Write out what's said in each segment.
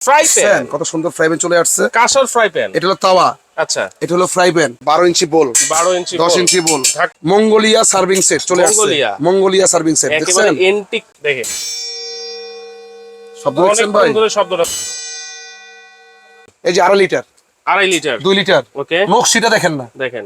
Fry pan? কত সুন্দর fry pan চলে আসছে। কাঁসার ফ্রাই প্যান? এটা হলো তাওয়া। আচ্ছা। এটা হলো ফ্রাই প্যান বারো ইঞ্চি বোল। বারো ইঞ্চি দশ ইঞ্চি বোল। মঙ্গোলিয়া সার্ভিং সেট চলে আসছে। মঙ্গোলিয়া। মঙ্গোলিয়া সার্ভিং সেট দেখছেন? এন্টিক দেখে শব্দ দেখছেন ভাই? শব্দটা এই যে আড়াই লিটার। আড়াই লিটার। দুই লিটার। ওকে। নকশিটা দেখেন না। দেখেন।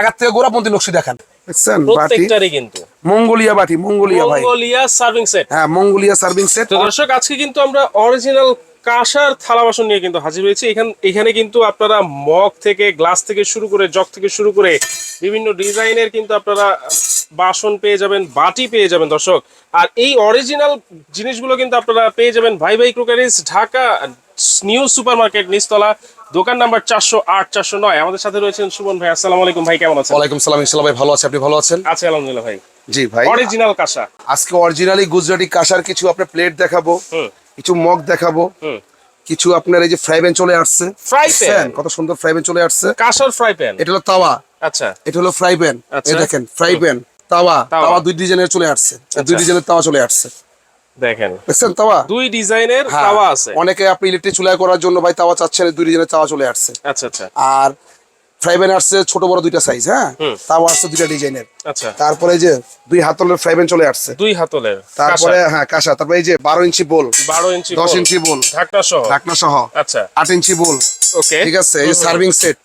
আগার থেকে গোড়াপন্থী নকশি দেখেন। দেখছেন বাটি? কিন্তু। মঙ্গোলিয়া বাটি মঙ্গোলিয়া ভাই। Mongolia serving set. হ্যাঁ মঙ্গোলিয়া সার্ভিং সেট। দর্শক আজকে কিন্তু আমরা অরিজিনাল কাঁসার থালা বাসন নিয়ে কিন্তু হাজির হয়েছে এখান এখানে কিন্তু আপনারা মগ থেকে, গ্লাস থেকে শুরু করে, জগ থেকে শুরু করে বিভিন্ন ডিজাইনের কিন্তু আপনারা বাসন পেয়ে যাবেন, বাটি পেয়ে যাবেন দর্শক। আর এই অরিজিনাল জিনিসগুলো কিন্তু আপনারা পেয়ে যাবেন ভাই ভাই crockeries, Dhaka new super market নিচতলা দোকান নাম্বার চারশো আট চারশো নয়। আমাদের সাথে রয়েছেন সুমন ভাই। আসসালামু আলাইকুম ভাই কেমন আছেন? ওয়ালাইকুম সালাম ইনশাল্লাহ ভাই ভালো আছে। আপনি ভালো আছেন? আছে আলহামদুলিল্লাহ ভাই। জি ভাই। অরিজিনাল কাঁসা। আজকে অরিজিনালি গুজরাটি কাঁসার কিছু আপনার প্লেট দেখাবো হুম। কিছু মগ দেখাবো হুম। কিছু আপনার এই যে ফ্রাই প্যান চলে আসছে। ফ্রাই প্যান কত সুন্দর ফ্রাই প্যান চলে আসছে। কাঁসার ফ্রাই প্যান এটা হলো তাওয়া। আচ্ছা। এটা হলো ফ্রাই প্যান আচ্ছা। এই দেখেন ফ্রাই প্যান তাওয়া। তাওয়া। তাওয়া দুই ডিজাইনের চলে আসছে। দুই আচ্ছা। ডিজাইনের তাওয়া চলে আসছে। দেখেন। দেখছেন তাওয়া? দুই ডিজাইনের হ্যাঁ, তাওয়া আছে। অনেকে আপনি ইলেকট্রিক চুলায় করার জন্য ভাই তাওয়া চাচ্ছেন দুই ডিজাইনের তাওয়া চলে আসছে। আচ্ছা আচ্ছা। আর ফ্রাই প্যান আসছে ছোট বড় দুইটা সাইজ হ্যাঁ? আসছে দুইটা ডিজাইনের। আচ্ছা। তারপরে যে দুই হাতলের ফ্রাই প্যান চলে আসছে। দুই হাতলের তারপরে হ্যাঁ কাঁসা। তারপরে এই যে বারো ইঞ্চি বোল বারো ইঞ্চি দশ ইঞ্চি বোল ঢাকনা সহ। ঢাকনা সহ। আচ্ছা। আট ইঞ্চি বোল। ওকে ঠিক আছে এই serving set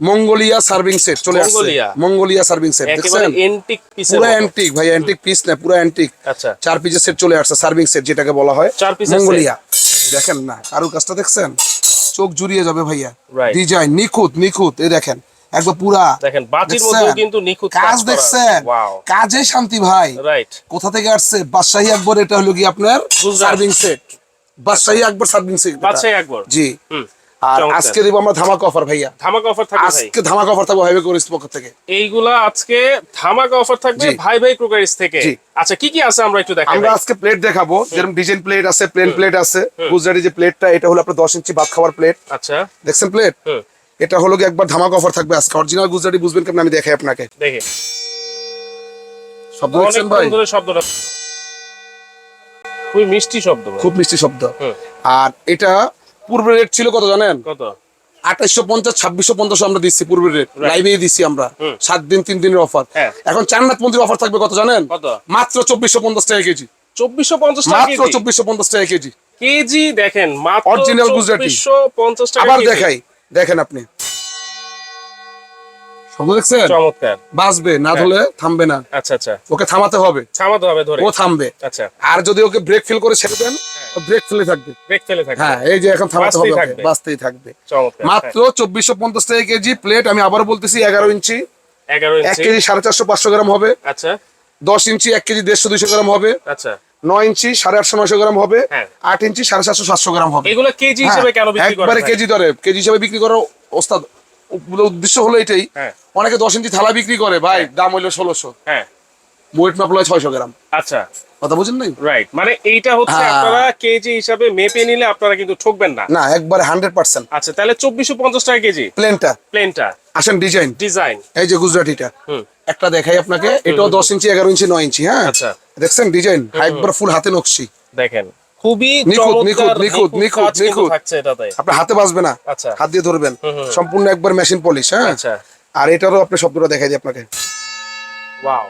Mongolia serving set চলে আসছে। মঙ্গোলিয়া। সার্ভিং সেট দেখছেন? এন্টিক পিসের পুরো মতো। অ্যান্টিক ভাই অ্যান্টিক পিস না পুরো অ্যান্টিক আচ্ছা। চার পিসের সেট চলে আসছে সার্ভিং সেট যেটাকে বলা হয়। চার এর মঙ্গোলিয়া। দেখেন না কারু কাজটা দেখছেন? চোখ জুড়িয়ে যাবে ভাইয়া। ডিজাইন নিখুঁত নিখুঁত এই দেখেন একদম পুরা। দেখেন বাটির দেখছেন? মধ্যেও কিন্তু নিখুঁত কাজ দেখছেন? কাজে শান্তি ভাই। রাইট কোথা থেকে আসছে? বাদশাহী আকবর এটা হলো কি আপনার? Serving set. বাদশাহী আকবর সার্ভিং সেট। বাদশাহী আকবর? জি। হুম। আর আজকে দিব আমরা ধামাকা অফার ভাইয়া। ধামাকা অফার থাকবে আজকে ধামাকা অফার থাকব হাইওয়ে করিস পক্ষ থেকে। এইগুলা আজকে ধামাকা অফার থাকবে। ভাই ভাই ক্রোকারিস থেকে। আচ্ছা কি কি আছে আমরা একটু দেখাই আমরা আজকে প্লেট দেখাবো। যেরকম ডিজাইন প্লেট আছে প্লেন প্লেট আছে গুজরাটি যে প্লেটটা এটা হলো আপনার দশ ইঞ্চি ভাত খাওয়ার প্লেট আচ্ছা। দেখছেন প্লেট এটা হলো কি একবার ধামাকা অফার থাকবে আজকে। অরিজিনাল গুজরাটি বুঝবেন কেমন আমি দেখাই আপনাকে। দেখে। শব্দ দেখছেন ভাই? শব্দটা খুবই মিষ্টি শব্দ খুব মিষ্টি শব্দ। আর এটা পূর্বের রেট ছিল কত জানেন? কত? আঠাইশো পঞ্চাশ ছাব্বিশশো পঞ্চাশ আমরা দিচ্ছি পূর্বের রেট লাইভে দিচ্ছি আমরা। সাত দিন তিন দিনের অফার হ্যাঁ। এখন চান্নাত মন্দির অফার থাকবে কত জানেন? মাত্র চব্বিশশো পঞ্চাশ টাকা কেজি। চব্বিশশো পঞ্চাশ মাত্র চব্বিশশো পঞ্চাশ টাকা কেজি। কেজি দেখেন Original গুজরাটি। আবার দেখাই। দেখেন আপনি। দেখছেন? চমৎকার। বাঁচবে না ধরলে থামবে না। আচ্ছা আচ্ছা। ওকে থামাতে হবে। থামাতে হবে ধরে। ও থামবে। আচ্ছা। আর যদি ওকে ব্রেক ফিল করে ছেড়ে দেন ব্রেক ফেলে থাকবে। ব্রেক ফেলে থাকে হ্যাঁ এই যে এখন থামাতে হবে বাঁচতেই থাকবে। মাত্র চব্বিশশো পঞ্চাশ টাকা কেজি প্লেট আমি আবার বলতেছি এগারো ইঞ্চি। এগারো এক কেজি সাড়ে চারশো পাঁচশো গ্রাম হবে। আচ্ছা। দশ ইঞ্চি এক কেজি দেড়শো দুইশো গ্রাম হবে। আচ্ছা। নয় ইঞ্চি সাড়ে আটশো নয়শো গ্রাম হবে। হ্যাঁ। আট ইঞ্চি সাড়ে সাতশো সাতশো গ্রাম হবে। এগুলো কেজি হ্যাঁ, হিসেবে কেন একবারে কেজি দরে। কেজি হিসেবে বিক্রি করার ওস্তাদ উদ্দেশ্য হলো এটাই। হ্যাঁ। অনেকে দশ ইঞ্চি থালা বিক্রি করে ভাই দাম হইল ষোলোশো। হ্যাঁ। ওয়েট মাপলো ছয়শো গ্রাম। আচ্ছা। কথা বুঝেন নাই? রাইট মানে এইটা হচ্ছে হ্যাঁ। আপনারা কেজি হিসাবে মেপে নিলে আপনারা কিন্তু ঠকবেন না। না একবারে হান্ড্রেড পার্সেন্ট। আচ্ছা তাহলে চব্বিশশো পঞ্চাশ টাকা কেজি। প্লেনটা প্লেনটা আসেন ডিজাইন ডিজাইন এই যে গুজরাটিটা। একটা দেখাই আপনাকে এটাও দশ ইঞ্চি এগারো ইঞ্চি নয় ইঞ্চি হ্যাঁ? আচ্ছা। দেখছেন ডিজাইন একবার ফুল হাতে নকশি। দেখেন। খুবই নিখুঁত, চমৎকার নিখুঁত, নিখুঁত, নিখুঁত, নিখুঁত। থাকছে আপনার হাতে বাজবে না। আচ্ছা। হাত দিয়ে ধরবেন। সম্পূর্ণ একবার মেশিন পলিশ হ্যাঁ? আচ্ছা। আর এটারও আপনি শব্দটা দেখাই দিই আপনাকে। ওয়াও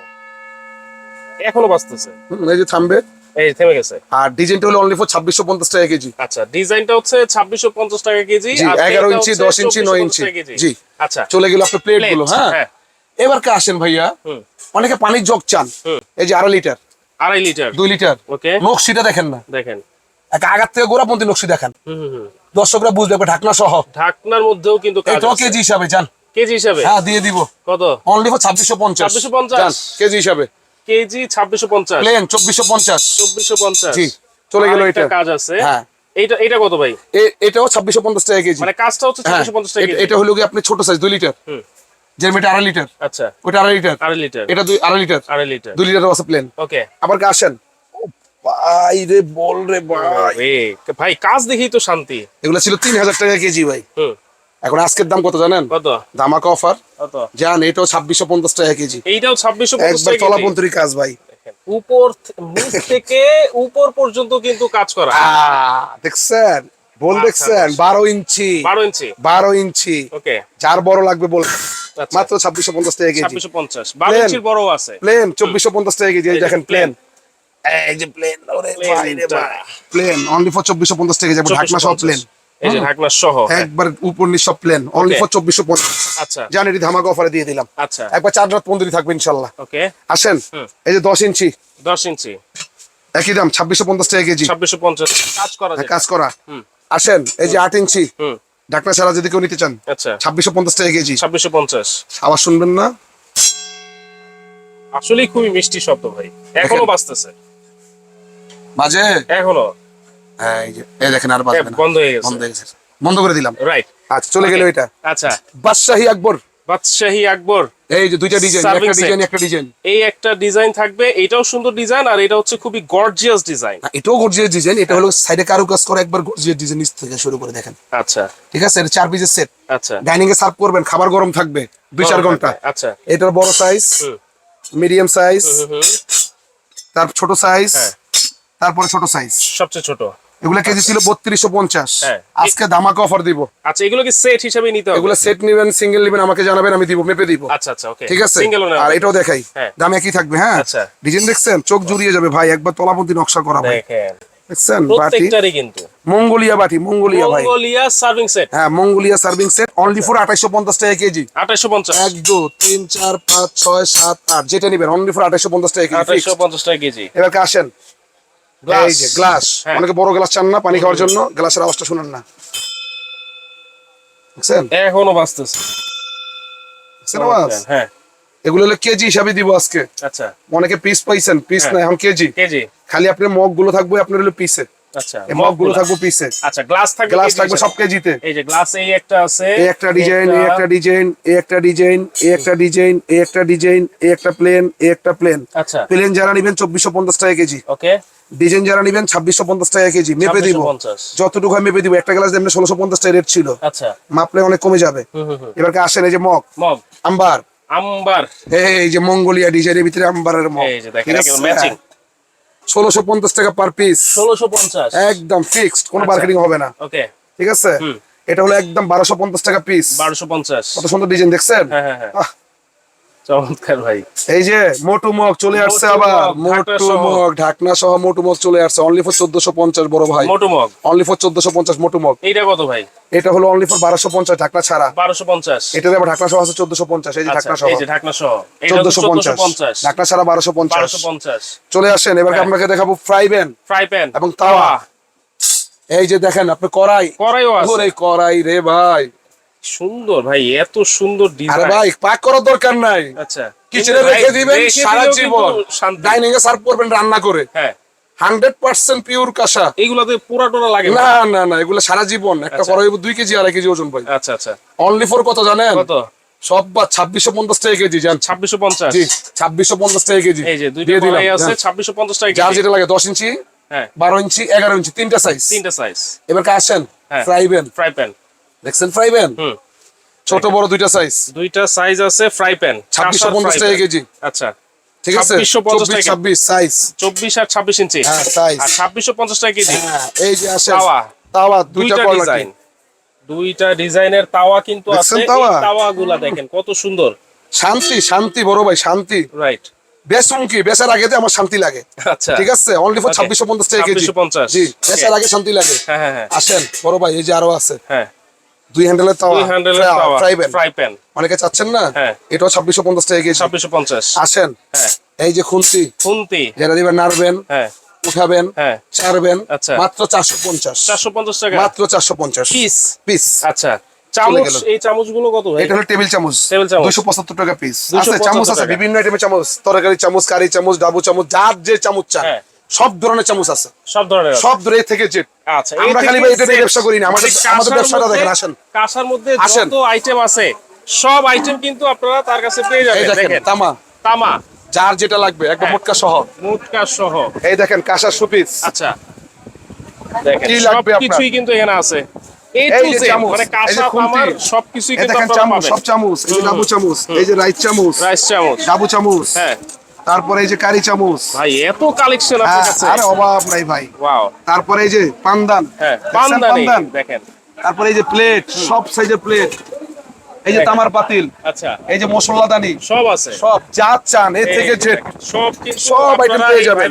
এখনও বাঁচতেছে। এই যে থামবে। এই থেমে গেছে। আর ডিজাইনটা হলো অনলি ফর ছাব্বিশশো পঞ্চাশ টাকা কেজি। আচ্ছা ডিজাইনটা হচ্ছে ছাব্বিশশো পঞ্চাশ টাকা কেজি জি আর এগারো প্লেনটা ইঞ্চি হচ্ছে দশ ইঞ্চি নয় ইঞ্চি। জি আচ্ছা। চলে গেল আপনার প্লেটগুলো হ্যাঁ। হ্যাঁ। এবার কে আসেন ভাইয়া? অনেকে পানির জগ চান। এই যে আড়াই লিটার। আড়াই লিটার। দুই লিটার। ওকে। নকশিটা দেখেন না। দেখেন। আগার থেকে গোড়াপন্থী নকশি দেখেন। দর্শকরা বুঝবে ঢাকনা সহ। ঢাকনার মধ্যেও কিন্তু কাজ এটাও কেজি হিসাবে জান কেজি হিসাবে? হ্যাঁ দিয়ে দিব। কত? অনলি ফর ছাব্বিশশো পঞ্চাশ। 2650 পঞ্চাশ। কেজি হিসাবে। কেজি ছাব্বিশশো পঞ্চাশ। প্লেন চব্বিশশো পঞ্চাশ। চব্বিশশো পঞ্চাশ। জি চলে গেল এটা। কাজ আছে। হ্যাঁ। এইটা এটা কত ভাই? এটাও ছাব্বিশশো পঞ্চাশ টাকা কেজি। মানে কাজটা হচ্ছে হ্যাঁ ছাব্বিশশো পঞ্চাশ টাকা এটা-। এটা হলো কি আপনি ছোট সাইজ দুই লিটার। আড়াই লিটার। আচ্ছা। ওটা আড়াই লিটার। আড়াই লিটার। এটা দুই আড়াই লিটার। আড়াই লিটার। দুই লিটার আছে প্লেন। ওকে আবার আসেন। ভাই রে বল রে ভাই কাজ দেখেই তো শান্তি। এগুলো ছিল তিন হাজার টাকা কেজি ভাই। হুম। এখন আজকের দাম কত জানেন? কত? ধামাকা অফার জান এটাও ছাব্বিশশো পঞ্চাশ টাকা কেজি। এইটাও ছাব্বিশশো একবার তলাপন্তরী কাজ ভাই। উপর থেকে উপর পর্যন্ত কিন্তু কাজ করা। দেখছেন? বল আচ্ছা, দেখছেন? বারো ইঞ্চি। বারো ইঞ্চি। বারো ইঞ্চি। ওকে। যার বড় লাগবে বল। আচ্ছা। মাত্র ছাব্বিশশো পঞ্চাশ টাকা কেজি। ছাব্বিশশো পঞ্চাশ। বারো ইঞ্চির বড় আছে। প্লেন চব্বিশশো পঞ্চাশ টাকা কেজি। দেখেন প্লেন এই যে প্লেন। প্লেন অনলি ফর চব্বিশশো পঞ্চাশ টাকা যাবে ঢাকনা সব প্লেন এই যে ঢাকনা সহ। হ্যাঁ। একবার উপর নিচ সব প্লেন অনলি ফর চব্বিশশো পঞ্চাশ। আচ্ছা। জানি এটি ধামাকা অফারে দিয়ে দিলাম। আচ্ছা। একবার চার রাত পনেরো থাকবে ইনশাল্লাহ। ওকে আসেন এই যে দশ ইঞ্চি। দশ ইঞ্চি। একই দাম ছাব্বিশশো পঞ্চাশ টাকা কেজি। ছাব্বিশশো পঞ্চাশ। কাজ করা হ্যাঁ, যায়। কাজ করা। হুম। আসেন এই যে আট ইঞ্চি। হুম। ঢাকনা ছাড়া যদি কেউ নিতে চান আচ্ছা। ছাব্বিশশো পঞ্চাশ টাকা কেজি। ছাব্বিশশো পঞ্চাশ। আবার শুনবেন না? আসলেই খুবই মিষ্টি শব্দ ভাই। এখনও বাজতেছে। বাজে? এখনও। হ্যাঁ এই যে এই দেখেন আর বাজবে না। বন্ধ হয়ে গেছে। বন্ধ হয়ে গেছে। বন্ধ করে দিলাম। রাইট আচ্ছা চলে গেল এটা। আচ্ছা। বাদশাহী আকবর। বাদশাহী আকবর। এই যে দুইটা ডিজাইন একটা ডিজাইন একটা ডিজাইন এই একটা ডিজাইন থাকবে এটাও সুন্দর ডিজাইন আর এটা হচ্ছে খুবই গর্জিয়াস ডিজাইন এটাও গর্জিয়াস ডিজাইন এটা হলো সাইডে কারু কাজ একবার গর্জিয়াস ডিজাইন নিচ থেকে শুরু করে দেখেন। আচ্ছা। ঠিক আছে এটা চার পিসের সেট আচ্ছা। ডাইনিং এ সার্ভ করবেন খাবার গরম থাকবে দুই চার ঘণ্টা। আচ্ছা। এটার বড় সাইজ মিডিয়াম সাইজ। তার ছোট সাইজ হ্যাঁ। তারপরে ছোট সাইজ সবচেয়ে ছোট। এগুলা কেজি ছিল বত্রিশশো পঞ্চাশ। হ্যাঁ। আজকে ধামাকা অফার দিব। আচ্ছা এগুলো কি সেট হিসেবে নিতে হবে? এগুলা সেট নিবেন সিঙ্গেল নিবেন আমাকে জানাবেন আমি দিব মেপে দিব। আচ্ছা আচ্ছা ওকে ঠিক আছে? সিঙ্গেল আর এটাও দেখাই। হ্যাঁ। দাম একই থাকবে হ্যাঁ? আচ্ছা। ডিজাইন দেখছেন? চোখ জুড়িয়ে যাবে ভাই একবার তলাপন্থী নকশা করা ভাই। দেখছেন? বাটি? মঙ্গোলিয়া বাটি মঙ্গোলিয়া ভাই। মঙ্গোলিয়া সার্ভিং সেট হ্যাঁ Mongolia serving set only for আঠাইশো পঞ্চাশ টাকা কেজি। আঠাশশো পঞ্চাশ। এক দু তিন চার পাঁচ ছয় সাত আট যেটা নিবেন অনলি ফর আঠাইশো পঞ্চাশ টাকা কেজি আঠাশশো fixed। পঞ্চাশ টাকা কেজি। এবার আসেন। এই যে গ্লাস। হ্যাঁ। অনেকে বড় গ্লাস চান না পানি খাওয়ার জন্য গ্লাসের আওয়াজটা শুনেন না। এখনও বাঁচতেছে হ্যাঁ। এগুলো হলো কেজি হিসাবে দিব আজকে। আচ্ছা। অনেকে পিস পাইছেন পিস হ্যাঁ। না এখন কেজি। কেজি। খালি আপনার মগগুলো থাকবে আপনার হলো পিসে আচ্ছা এই মগগুলো থাকবে পিসে আচ্ছা গ্লাস থাকবে গ্লাস থাকবে সব কেজিতে এই যে গ্লাস এই একটা আছে এই একটা ডিজাইন এই একটা ডিজাইন এই একটা ডিজাইন এই একটা ডিজাইন এই একটা ডিজাইন এই একটা প্লেন এই একটা প্লেন আচ্ছা। প্লেন যারা নিবেন টাকা কেজি ওকে ডিজাইন যারা নিবেন ছাব্বিশশো পঞ্চাশ টাকা কেজি মেপে দিব। যতটুকু হয় মেপে দিব। একটা গ্লাস এমনি ষোলোশো পঞ্চাশ টাকা রেট ছিল। আচ্ছা। মাপলে অনেক কমে যাবে। এবার আসেন এই যে মগ মগ আম্বার। আম্বার। এই যে মঙ্গোলিয়া ডিজাইনের ভিতরে আম্বারের মগ ম্যাচিং ষোলোশো পঞ্চাশ টাকা পার পিস ষোলোশো পঞ্চাশ। একদম ফিক্সড কোনো আচ্ছা। মার্কেটিং হবে না। ওকে ঠিক আছে? এটা হলো একদম বারোশো পঞ্চাশ টাকা পিস বারোশো পঞ্চাশ। কত সুন্দর ডিজাইন দেখছেন? হ্যাঁ হ্যাঁ হ্যাঁ। চমৎকার ভাই। এই যে মোটু মগ চলে আসছে আবার। মোটু। মগ ঢাকনা সহ মোটু মগ চলে আসছে। অনলি ফর চোদ্দশো পঞ্চাশ বড় ভাই। মোটু মগ। অনলি ফর চোদ্দশো পঞ্চাশ মোটু মগ। এইটা কত ভাই? এটা হলো অনলি ফর বারোশো পঞ্চাশ ঢাকনা ছাড়া। বারোশো পঞ্চাশ। এটাতে আবার ঢাকনা সহ আছে চোদ্দশো পঞ্চাশ এই যে আচ্ছা ঢাকনা সহ। ঢাকনা সহ। চোদ্দশো পঞ্চাশ। ঢাকনা ছাড়া বারোশো পঞ্চাশ। চলে আসেন এবার হ্যাঁ। আপনাকে দেখাবো ফ্রাই প্যান ফ্রাই প্যান এবং তাওয়া। এই যে দেখেন আপনি কড়াই। কড়াইও আছে। কড়াই রে ভাই। সুন্দর ভাই এত সুন্দর ডিজাইন ভাই পাক করার দরকার নাই। আচ্ছা। কিচেনে রেখে দিবেন সারা জীবন। ডাইনিং এ সার্ভ করবেন রান্না করে। হ্যাঁ। হান্ড্রেড পার্সেন্ট পিওর কাঁসা। এইগুলাতে পুরা টোরা লাগে না। না না না এগুলো সারা জীবন। একটা আচ্ছা। দুই কেজি আড়াই কেজি ওজন ভাই। আচ্ছা আচ্ছা। অনলি ফর কত জানেন? কত? সব বা ছাব্বিশশো পঞ্চাশ টাকা কেজি জান। ছাব্বিশশো পঞ্চাশ। জি ছাব্বিশশো পঞ্চাশ টাকা কেজি। দিয়ে দিলাম। ছাব্বিশশো পঞ্চাশ টাকা যার যেটা লাগে দশ ইঞ্চি হ্যাঁ। বারো ইঞ্চি এগারো ইঞ্চি তিনটা সাইজ তিনটা সাইজ এবার আসেন। ফ্রাই প্যান ফ্রাই প্যান দেখছেন ফ্রাই প্যান ছোট বড় দুইটা সাইজ দুইটা সাইজ আছে ফ্রাই প্যান ছাব্বিশশো পঞ্চাশ টাকা কেজি। আচ্ছা। ঠিক আছে? 2650 টাকা। ছাব্বিশ সাইজ চব্বিশ আর ছাব্বিশ ইঞ্চি হ্যাঁ সাইজ আর ছাব্বিশশো পঞ্চাশ টাকা কেজি। হ্যাঁ এই যে আসেন। তাওয়া। তাওয়া দুইটা কোয়ালিটি ডিজাইন দুইটা ডিজাইনের তাওয়া কিন্তু আছে। এই তাওয়া? তাওয়া দেখেন কত সুন্দর। শান্তি শান্তি বড় ভাই শান্তি। রাইট বেসম কি? বেচার আগে আমার শান্তি লাগে। আচ্ছা। ঠিক আছে? Only for Okay. ছাব্বিশশো পঞ্চাশ টাকা কেজি। 2650 জি. বেচার আগে শান্তি লাগে। হ্যাঁ হ্যাঁ হ্যাঁ। আসেন বড় ভাই এই যে আরও আছে। হ্যাঁ। দুই হ্যান্ডেলের তাওয়া দুই হ্যান্ডেলের তাওয়া ফ্রাই প্যান ফ্রাই প্যান অনেকে চাচ্ছেন না? হ্যাঁ। এটাও টাকা কেজি। ছাব্বিশশো পঞ্চাশ। আসেন। হ্যাঁ। এই যে খুন্তি। খুন্তি। যেটা দিবেন নাড়বেন হ্যাঁ। উঠাবেন ছাড়বেন আচ্ছা। মাত্র চারশো পঞ্চাশ। চারশো পঞ্চাশ টাকা। মাত্র চারশো পঞ্চাশ। পিস। পিস। আচ্ছা। চামচ। এই চামচগুলো কত ভাই? এটা হলো টেবিল চামচ। টেবিল চামচ। টাকা পিস 275 আছে চামচ আছে। বিভিন্ন আইটেমের চামচ। তরকারি চামচ কারি চামচ ডাবু চামচ যার যে চামচ চান। হ্যাঁ। সব ধরনের চামচ আছে। সব ধরনের সব ধরে থেকে জেট আচ্ছা আমরা খালি ভাই এটা ব্যবসা করি না আমাদের মানে আমাদের ব্যবসাটা দেখেন আসেন। কাঁসার মধ্যে যত আইটেম আছে সব আইটেম কিন্তু আপনারা তার কাছে পেয়ে যাবেন। দেখেন তামা। তামা। যার যেটা লাগবে একদম হ্যাঁ। মোটকা সহ। মুটকা সহ। এই দেখেন কাঁসার সুপিস আচ্ছা। দেখেন কি লাগবে আপনার? সবকিছুই কিন্তু এখানে আছে। এই এই যে চামচ, মানে যে কাঁসা। তামার সবকিছুই কিন্তু আপনারা পাবেন। সব চামচ। এই যে ডাবু চামচ এই যে রাইস চামচ। রাইস চামচ। ডাবু চামচ। হ্যাঁ। তারপরে এই যে কারি চামচ। ভাই এত কালেকশন আপনার হ্যাঁ, কাছে। আরে অভাব নাই ভাই। ওয়াও তারপরে এই যে পান্দান। হ্যাঁ পান্দান? দেখেন। তারপরে এই যে প্লেট সব সাইজের প্লেট এই যে তামার পাতিল। আচ্ছা। এই যে মশলাদানি সব আছে। সব যা চান এ এই থেকে যে সব সব আইটেম পেয়ে এই যাবেন।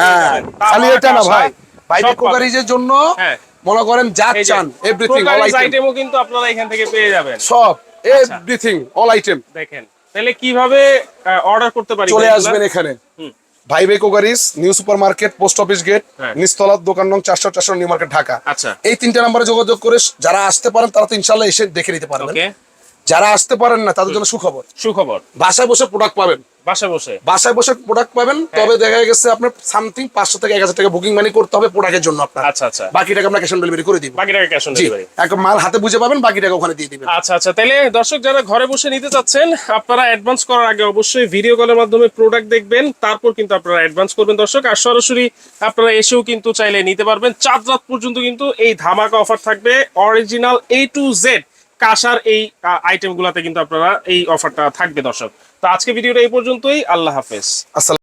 হ্যাঁ খালি এটা না ভাই। বাইরে। কুকারিজের জন্য হ্যাঁ। মনে করেন যা চান এভরিথিং অল আইটেম আইটেমও কিন্তু আপনারা এখান থেকে পেয়ে যাবেন। সব। এভরিথিং অল আইটেম দেখেন। তাহলে কীভাবে অর্ডার করতে পারি চলে আসবেন এখানে। Crockeries new super market post office gate হ্যাঁ। নিস্তলার দোকান নং চারশো চারশো নিউ মার্কেট ঢাকা। আচ্ছা। এই তিনটা নাম্বারে যোগাযোগ করে যারা আসতে পারেন তারা তো ইনশাল্লাহ এসে দেখে নিতে পারবেন। যারা আসতে পারেন না তাদের জন্য সুখবর। সুখবর। বাসায় বসে প্রোডাক্ট পাবেন। বাসা বসে। বাসায় বসে প্রোডাক্ট পাবেন হ্যাঁ। তবে দেখা গেছে আপনার সামথিং পাঁচশো থেকে এক হাজার টাকা বুকিং মানি করতে হবে প্রোডাক্টের জন্য আপনার। আচ্ছা আচ্ছা। বাকি টাকা আমরা ক্যাশ অন ডেলিভারি করে দিব। বাকি টাকা ক্যাশ অন ডেলিভারি এক মাল হাতে বুঝে পাবেন বাকি টাকা ওখানে দিয়ে দিবেন। আচ্ছা আচ্ছা। তাহলে দর্শক যারা ঘরে বসে নিতে চাচ্ছেন আপনারা অ্যাডভান্স করার আগে অবশ্যই ভিডিও কলের মাধ্যমে প্রোডাক্ট দেখবেন তারপর কিন্তু আপনারা অ্যাডভান্স করবেন দর্শক। আর সরাসরি আপনারা এসেও কিন্তু চাইলে নিতে পারবেন। চার রাত পর্যন্ত কিন্তু এই ধামাকা অফার থাকবে। অরিজিনাল এ টু জেড কাসার এই আইটেম গুলাতে কিন্তু আপনারা এই অফারটা থাকবে দর্শক। তো আজকে ভিডিওটা এই পর্যন্তই। আল্লাহ হাফেজ। আসসালাম